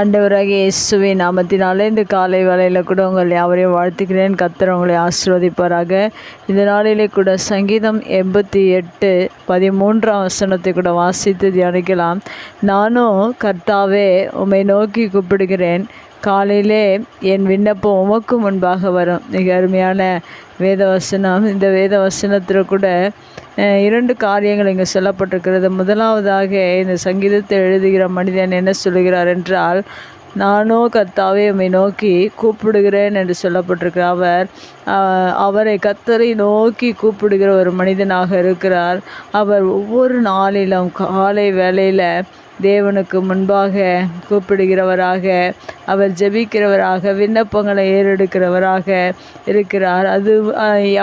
அண்டவராக இயேசுவின் நாமத்தினாலே இந்த காலை வேலையில் கூட உங்கள் யாவரையும் வாழ்த்துக்கிறேன் கத்தர் உங்களை ஆசீர்வதிப்பாராக. இந்த நாளிலே கூட சங்கீதம் எண்பத்தி எட்டு பதிமூன்றாம் வசனத்தை கூட வாசித்து தியானிக்கலாம். நானும் கர்த்தாவே உம்மை நோக்கி கூப்பிடுகிறேன். காலையிலே என் விண்ணப்பம் உமக்கு முன்பாக வரும். மிக அருமையான வேத வசனம் இந்த வேத வசனத்தில் கூட இரண்டு காரியங்கள் இங்கே சொல்லப்பட்டிருக்கிறது. முதலாவதாக இந்த சங்கீதத்தை எழுதுகிற மனிதன் என்ன சொல்லுகிறார் என்றால் நானோ கத்தாவே உம்மை நோக்கி கூப்பிடுகிறேன் என்று சொல்லப்பட்டிருக்கிற அவர் அவரை கத்தரை நோக்கி கூப்பிடுகிற ஒரு மனிதனாக இருக்கிறார். அவர் ஒவ்வொரு நாளிலும் காலை வேளையில் தேவனுக்கு முன்பாக கூப்பிடுகிறவராக அவர் ஜெபிக்கிறவராக விண்ணப்பங்களை ஏறெடுக்கிறவராக இருக்கிறார். அது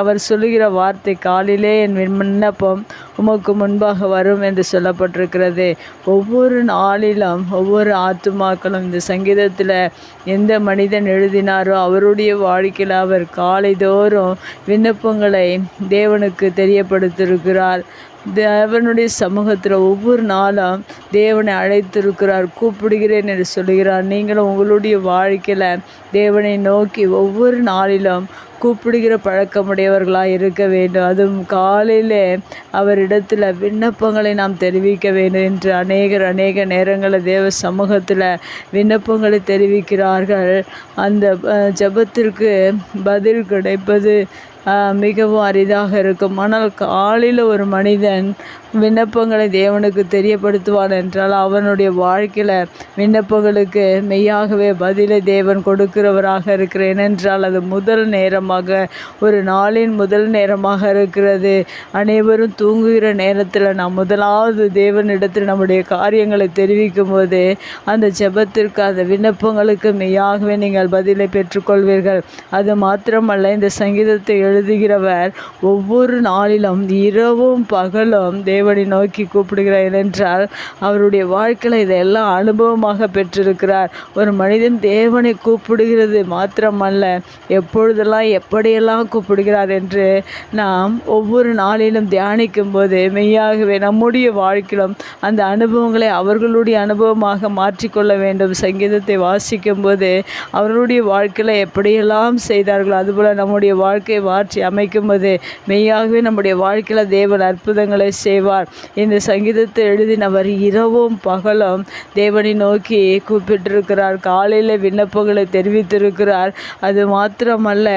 அவர் சொல்லுகிற வார்த்தை காலிலே என் விண்ணப்பம் உமக்கு முன்பாக வரும் என்று சொல்லப்பட்டிருக்கிறது. ஒவ்வொரு நாளிலும் ஒவ்வொரு ஆத்துமாக்களும் இந்த சங்கீதத்தில் எந்த மனிதன் எழுதினாரோ அவருடைய வாழ்க்கையில் அவர் காலைதோறும் விண்ணப்பங்களை தேவனுக்கு தெரியப்படுத்திருக்கிறார். தேவனுடைய சமூகத்தில் ஒவ்வொரு நாளும் தேவனை அழைத்திருக்கிறார் கூப்பிடுகிறேன் என்று சொல்லுகிறார். நீங்களும் உங்களுடைய வாழ்க்கையில் தேவனை நோக்கி ஒவ்வொரு நாளிலும் கூப்பிடுகிற பழக்கமுடையவர்களாக இருக்க வேண்டும். அதுவும் காலையிலே அவரிடத்தில் விண்ணப்பங்களை நாம் தெரிவிக்க வேண்டும் என்று அநேகர் அநேக நேரங்களில் தேவ சமூகத்தில் விண்ணப்பங்களை தெரிவிக்கிறார்கள். அந்த ஜபத்திற்கு ஜெபத்திற்கு பதில் கிடைப்பது மிகவும் அரிதாக இருக்கும். ஆனால் காலையில் ஒரு மனிதன் விண்ணப்பங்களை தேவனுக்கு தெரியப்படுத்துவான் என்றால் அவனுடைய வாழ்க்கையில் விண்ணப்பங்களுக்கு மெய்யாகவே பதிலை தேவன் கொடுக்கிறவராக இருக்கிறேன் என்றால் அது முதல் நேரமாக ஒரு நாளின் முதல் நேரமாக இருக்கிறது. அனைவரும் தூங்குகிற நேரத்தில் நாம் முதலாவது தேவனிடத்தில் நம்முடைய காரியங்களை தெரிவிக்கும் போது அந்த ஜெபத்திற்கு அந்த விண்ணப்பங்களுக்கு மெய்யாகவே நீங்கள் பதிலை பெற்றுக்கொள்வீர்கள். அது மாத்திரமல்ல இந்த சங்கீதத்தை எழுதுகிறவர் ஒவ்வொரு நாளிலும் இரவும் பகலும் தேவனை நோக்கி கூப்பிடுகிறார் என்றால் அவருடைய வாழ்க்கையில் இதெல்லாம் அனுபவமாக பெற்றிருக்கிறார். ஒரு மனிதன் தேவனை கூப்பிடுகிறது மாத்திரமல்ல எப்பொழுதெல்லாம் எப்படியெல்லாம் கூப்பிடுகிறார் என்று நாம் ஒவ்வொரு நாளிலும் தியானிக்கும் போது மெய்யாகவே நம்முடைய வாழ்க்கையிலும் அந்த அனுபவங்களை அவர்களுடைய அனுபவமாக மாற்றிக்கொள்ள வேண்டும். சங்கீதத்தை வாசிக்கும் போது அவர்களுடைய வாழ்க்கையில் எப்படியெல்லாம் செய்தார்களோ அதுபோல் நம்முடைய வாழ்க்கையை மாற்றி அமைக்கும் போது மெய்யாகவே நம்முடைய வாழ்க்கையில் தேவன் அற்புதங்களை செய்வார். இந்த சங்கீதத்தை எழுதினவர் இரவும் பகலும் தேவனை நோக்கி கூப்பிட்டிருக்கிறார். காலையில் விண்ணப்பங்களை தெரிவித்திருக்கிறார். அது மாத்திரமல்ல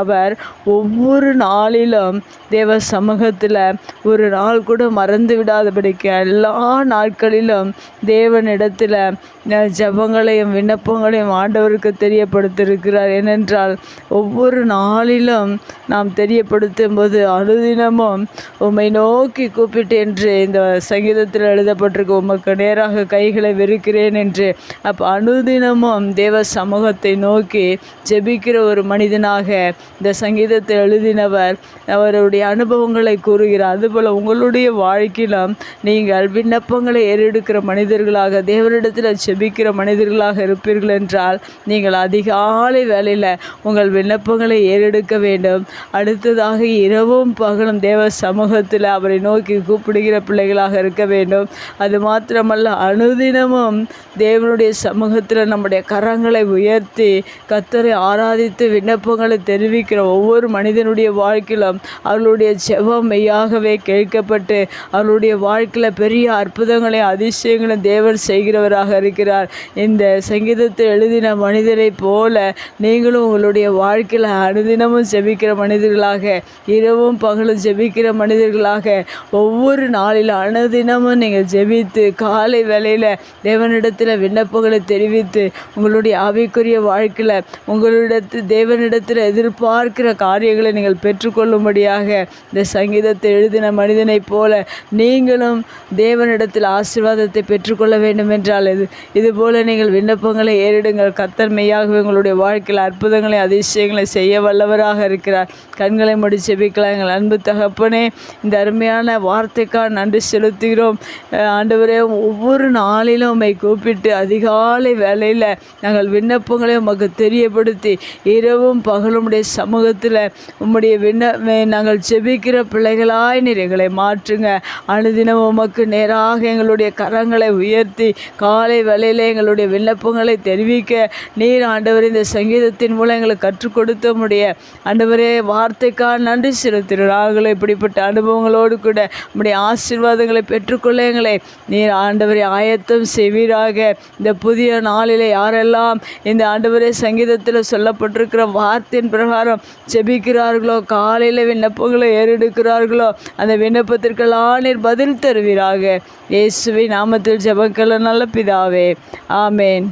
அவர் ஒவ்வொரு நாளிலும் தேவ சமூகத்தில் ஒரு நாள் கூட மறந்து விடாதபடிக்கு எல்லா நாட்களிலும் தேவனிடத்தில் ஜபங்களையும் ஜெபங்களையும் விண்ணப்பங்களையும் ஆண்டவருக்கு தெரியப்படுத்தியிருக்கிறார். ஏனென்றால் ஒவ்வொரு நாளிலும் நாம் தெரியப்படுத்தும் போது அனுதினமும் உம்மை நோக்கி கூப்பிட்டு என்று இந்த சங்கீதத்தில் எழுதப்பட்டிருக்கு உமக்கு நேராக கைகளை வெறுக்கிறேன் என்று அப்போ அனுதினமும் தேவ சமூகத்தை நோக்கி ஜெபிக்கிற ஒரு மனிதனாக இந்த சங்கீதத்தை எழுதினவர் அவருடைய அனுபவங்களை கூறுகிறார். அதுபோல் உங்களுடைய வாழ்க்கையிலும் நீங்கள் விண்ணப்பங்களை ஏறெடுக்கிற மனிதர்களாக தேவனிடத்தில் ஜெபிக்கிற மனிதர்களாக இருப்பீர்கள் என்றால் நீங்கள் அதிகாலை வேலையில் உங்கள் விண்ணப்பங்களை ஏறெடுக்க வேண்டும். அடுத்ததாக இரவும் பகலும் தேவ சமூகத்தில் அவரை நோக்கி கூப்பிடுகிற பிள்ளைகளாக இருக்க வேண்டும். அது மாத்திரமல்ல அனுதினமும் தேவனுடைய சமூகத்தில் நம்முடைய கரங்களை உயர்த்தி கத்தரை ஆராதித்து விண்ணப்பங்களை தெரிவிக்கிற ஒவ்வொரு மனிதனுடைய வாழ்க்கையிலும் அவர்களுடைய செவம் மெய்யாகவே கேட்கப்பட்டு அவர்களுடைய வாழ்க்கையில் பெரிய அற்புதங்களை அதிசயங்களும் தேவன் செய்கிறவராக இருக்கிறார். இந்த சங்கீதத்தை எழுதின மனிதரைப் போல நீங்களும் உங்களுடைய வாழ்க்கையில் அனுதினமும் ஜெபிக்கிற மனிதர்களாக இரவும் பகலும் ஜெபிக்கிற மனிதர்களாக ஒவ்வொரு நாளில் அனுதினமும் நீங்கள் ஜெபித்து காலை வேளையில் தேவனிடத்தில் விண்ணப்பங்களை தெரிவித்து உங்களுடைய அவைக்குரிய வாழ்க்கையில் உங்களிடத்து தேவனிடத்தில் எதிர்பார்க்கிற காரியங்களை நீங்கள் பெற்றுக்கொள்ளும்படியாக இந்த சங்கீதத்தை எழுதின மனிதனைப் போல நீங்களும் தேவனிடத்தில் ஆசீர்வாதத்தை பெற்றுக்கொள்ள வேண்டும் என்றால் இது இதுபோல் நீங்கள் விண்ணப்பங்களை ஏறிடுங்கள். கத்தன்மையாகவே உங்களுடைய வாழ்க்கையில் அற்புதங்களை அதிசயங்களை செய்ய வல்லவராக இருக்கிறார். கண்களை மூடி செபிக்கலாம் எங்கள் அன்பு தகப்பனே இந்த அருமையான வார்த்தை உமக்காக நன்றி செலுத்துகிறோம். ஆண்டவரே ஒவ்வொரு நாளிலும் உம்மை கூப்பிட்டு அதிகாலை வேலையில் நாங்கள் விண்ணப்பங்களை உமக்கு தெரியப்படுத்தி இரவும் பகலும் உடைய சமூகத்தில் உம்முடைய விண்ண நாங்கள் செபிக்கிற பிள்ளைகளாய் நீர் எங்களை மாற்றுங்க. அனுதினம் உமக்கு நேராக எங்களுடைய கரங்களை உயர்த்தி காலை வேலையில் எங்களுடைய விண்ணப்பங்களை தெரிவிக்க நீர் ஆண்டவர் இந்த சங்கீதத்தின் மூலம் எங்களுக்கு கற்றுக் கொடுத்த உம்முடைய ஆண்டவரே வார்த்தைக்காக நன்றி செலுத்துகிறோம் இப்படிப்பட்ட அனுபவங்களோடு கூட உம்முடைய ஆசீர்வாதங்களை பெற்றுக்கொள்ள எங்களை நீர் ஆண்டவரை ஆயத்தம் செய்வீராக. இந்த புதிய நாளில் யாரெல்லாம் இந்த ஆண்டவரே சங்கீதத்தில் சொல்லப்பட்டிருக்கிற வார்த்தையின் பிரகாரம் செபிக்கிறார்களோ காலையில் விண்ணப்பங்களை ஏறெடுக்கிறார்களோ அந்த விண்ணப்பத்திற்கெல்லாம் நீர் பதில் தருவீராக. இயேசுவை நாமத்தில் ஜெபக்கல நல்ல பிதாவே. ஆமேன்.